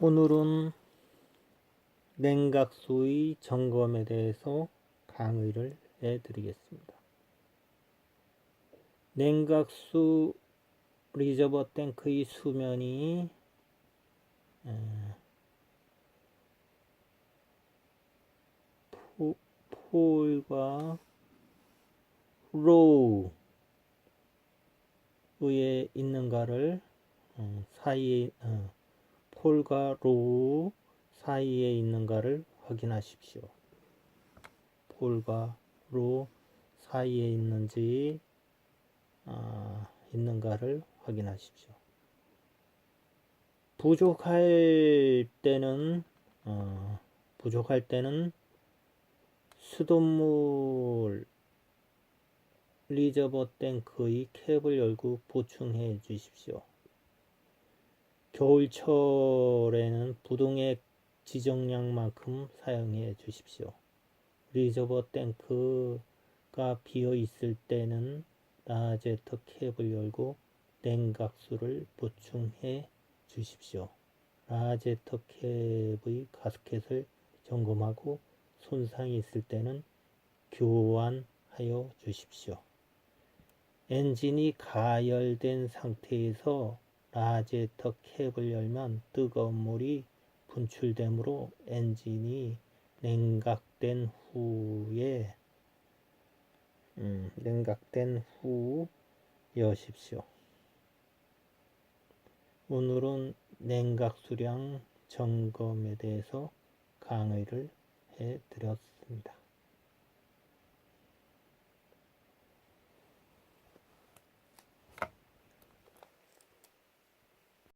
오늘은 냉각수의 점검에 대해서 강의를 해드리겠습니다. 냉각수 리저버 탱크의 수면이 에, 포, 폴과 로우 위에 있는가를 어, 사이에 어, 폴과 로우 사이에 있는가를 확인하십시오. 폴과 로우 사이에 있는지 아, 있는가를 확인하십시오. 부족할 때는 어, 부족할 때는 수돗물 리저버 탱크의 캡을 열고 보충해 주십시오. 겨울철에는 부동액 지정량만큼 사용해 주십시오. 리저버 탱크가 비어 있을 때는 라제터 캡을 열고 냉각수를 보충해 주십시오. 라제터 캡의 가스켓을 점검하고 손상이 있을 때는 교환하여 주십시오. 엔진이 가열된 상태에서 라제터 캡을 열면 뜨거운 물이 분출되므로 엔진이 냉각된 후에 음, 냉각된 후 여십시오. 오늘은 냉각수량 점검에 대해서 강의를 해 드렸습니다.